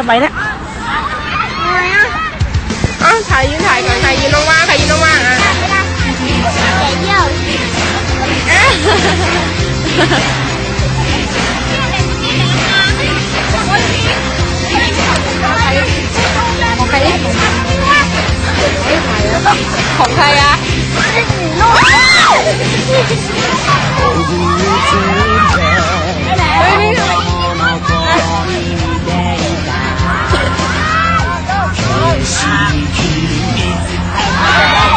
จะไปแล้วอ้าวถ่ายยืนถ่ายก่อนถ่ายยืนลงมาถ่ายยืนลงมาอะเยี่ยวเอ๊ะของใครเนี่ยของใครอะเฮ้ยนี่ ทำ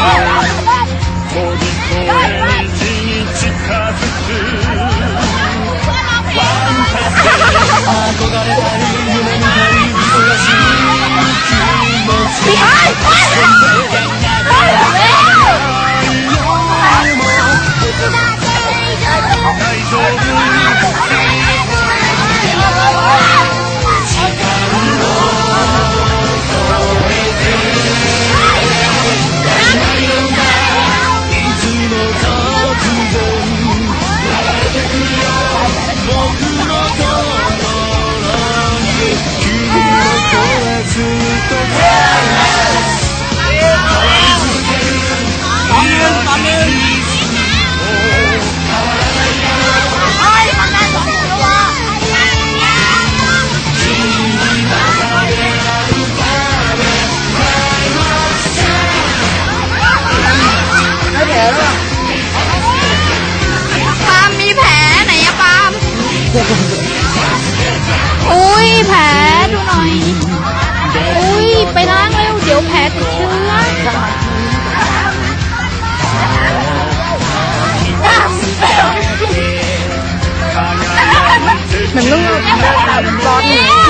ร้อน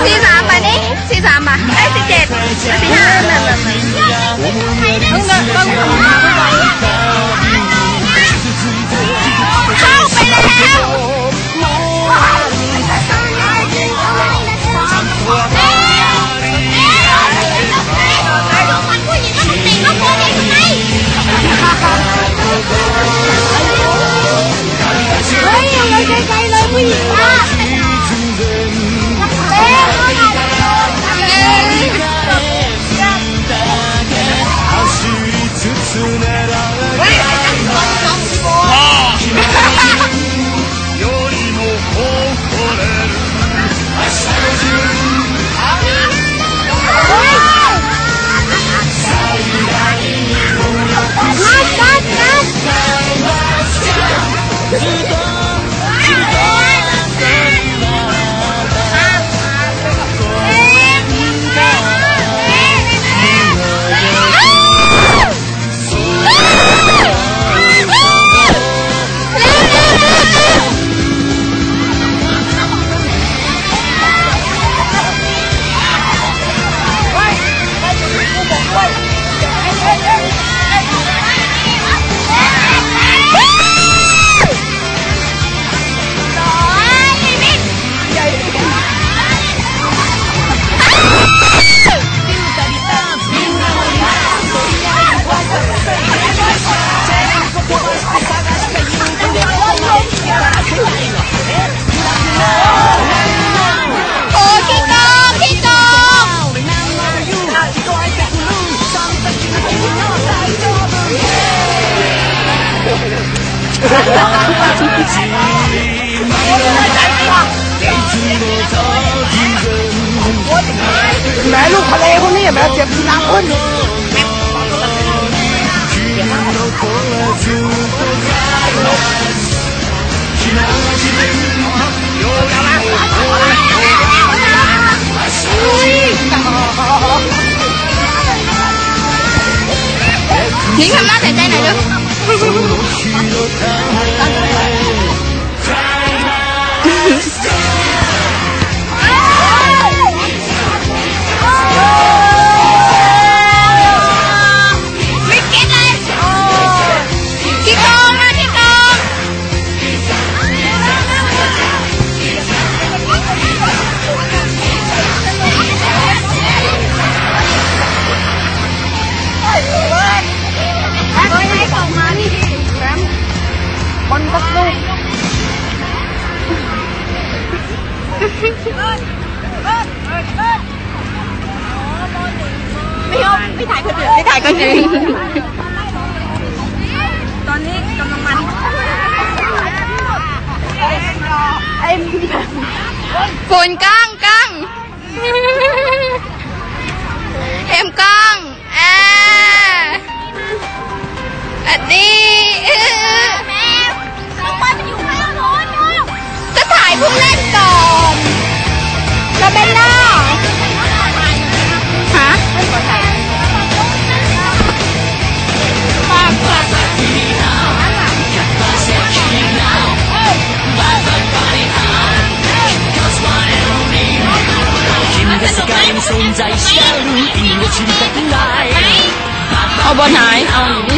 สี่สามไปนี่สี่สามป่ะไอ้สี่ แม่ลูกทะเลคนนี้แม่เจ็บที่น้ำขึ้นทิ้งทำหน้าเสียใจหน่อยดูไม่ ฝนก้างก้างเอ็มก้างแอาอัดดีจะถ่ายผู้เล่นก่อนจะเบลล่า บอลหาย เอาหนี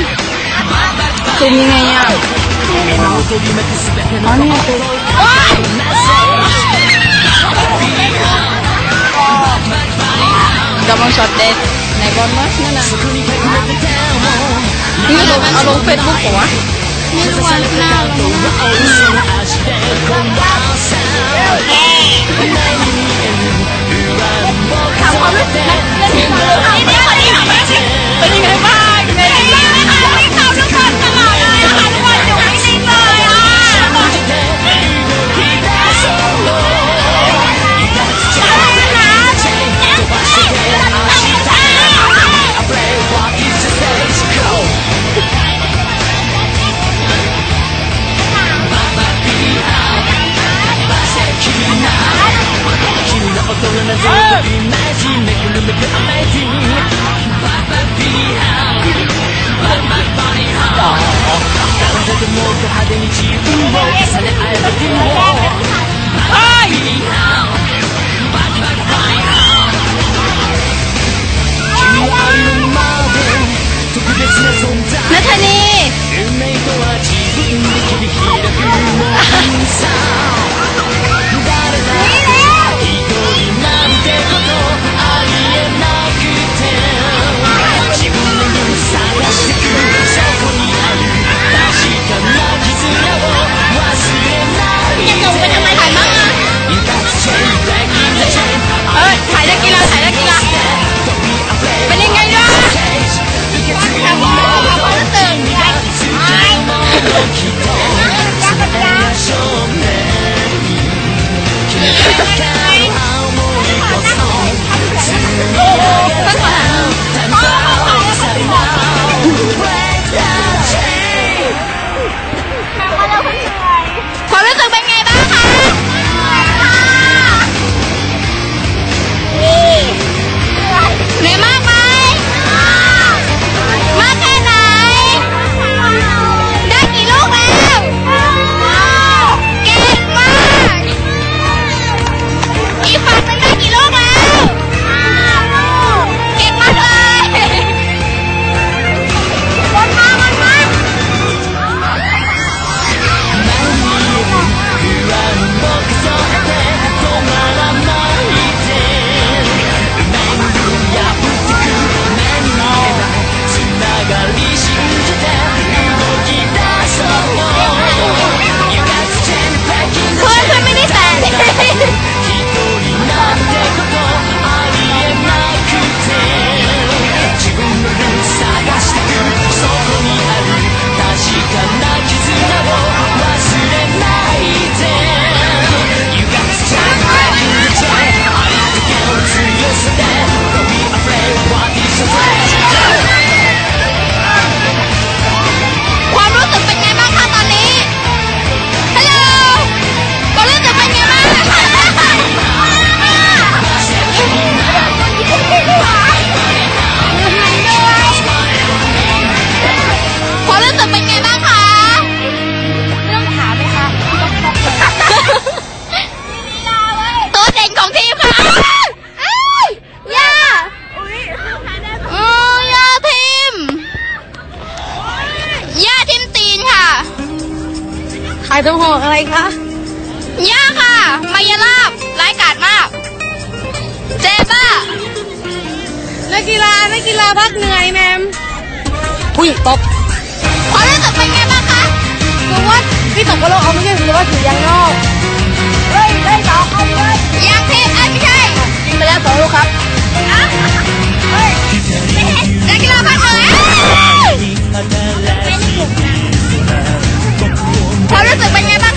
เป็ยังไงอะอ๋อนี่ตัวกำลังช็อตเด็ดในบอลมั้ยนั่นน่ะนี่รงเอาลงเฟซบุ๊กเหรอวะไม่รู้ว่าหน้าลงนะถามเขาไหมนักเล่นมาเลย คะย่าค่ะ มายาลาบร้ายกาจมาก เจบ้านักกีฬานักกีฬาพักเหนื่อยแมมอุ้ยตบควารู้สึกเป็นไงบ้างคะคือว่าพี่ตกกระโลกเอาไม่ใช่คือว่าถือยางนอกเฮ้ยได้สองเอาเลยยางเทปไอ้ไม่ใช่ยินไปแล้วสองลูกครับเฮ้ยนักกีฬาพักเหนื่อยความรู้สึกเป็นไงบ้าง